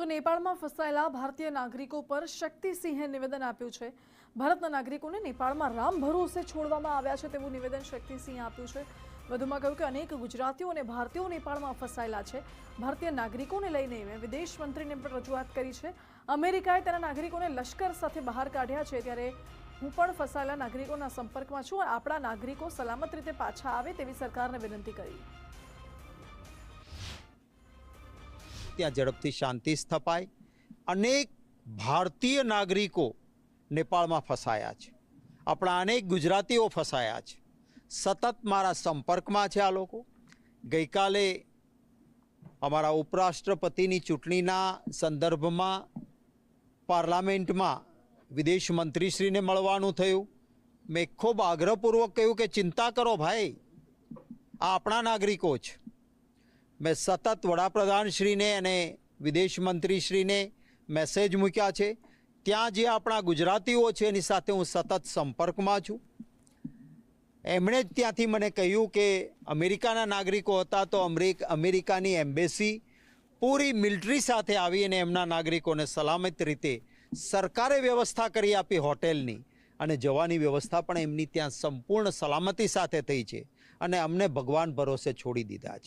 તો નેપાળમાં ફસાયેલા ભારતીય નાગરિકો પર શક્તિસિંહે નિવેદન આપ્યું છે. ભારતના નાગરિકોને નેપાળમાં રામ ભરોસે છોડવામાં આવ્યા છે તેવું નિવેદન શક્તિસિંહે આપ્યું છે. વધુમાં કહ્યું કે અનેક ગુજરાતીઓ અને ભારતીયો નેપાળમાં ફસાયેલા છે. ભારતીય નાગરિકોને લઈને મેં વિદેશ મંત્રીને પણ રજૂઆત કરી છે. અમેરિકાએ તેના નાગરિકોને લશ્કર સાથે બહાર કાઢ્યા છે. ત્યારે હું પણ ફસાયેલા નાગરિકોના સંપર્કમાં છું. અને આપણા નાગરિકો સલામત રીતે પાછા આવે તેવી સરકારને વિનંતી કરી. ત્યાં ઝડપથી શાંતિ સ્થપાય. અનેક ભારતીય નાગરિકો નેપાળમાં ફસાયા છે. આપણા અનેક ગુજરાતીઓ ફસાયા છે. સતત મારા સંપર્કમાં છે આ લોકો. ગઈકાલે અમારા ઉપરાષ્ટ્રપતિની ચૂંટણીના સંદર્ભમાં પાર્લામેન્ટમાં વિદેશ મંત્રીશ્રીને મળવાનું થયું. મેં ખૂબ આગ્રહપૂર્વક કહ્યું કે ચિંતા કરો ભાઈ, આ આપણા નાગરિકો છે. મેં સતત વડાપ્રધાનશ્રીને અને વિદેશ મંત્રીશ્રીને મેસેજ મૂક્યા છે. ત્યાં જે આપણા ગુજરાતીઓ છે, એની સાથે હું સતત સંપર્કમાં છું. એમણે જ ત્યાંથી મને કહ્યું કે અમેરિકાના નાગરિકો હતા તો અમેરિક, અમેરિકાની એમ્બેસી પૂરી મિલિટરી સાથે આવી અને એમના નાગરિકોને સલામત રીતે સરકારે વ્યવસ્થા કરી આપી હોટેલની અને જવાની વ્યવસ્થા પણ એમની ત્યાં સંપૂર્ણ સલામતી સાથે થઈ છે અને અમને ભગવાન ભરોસે છોડી દીધા છે.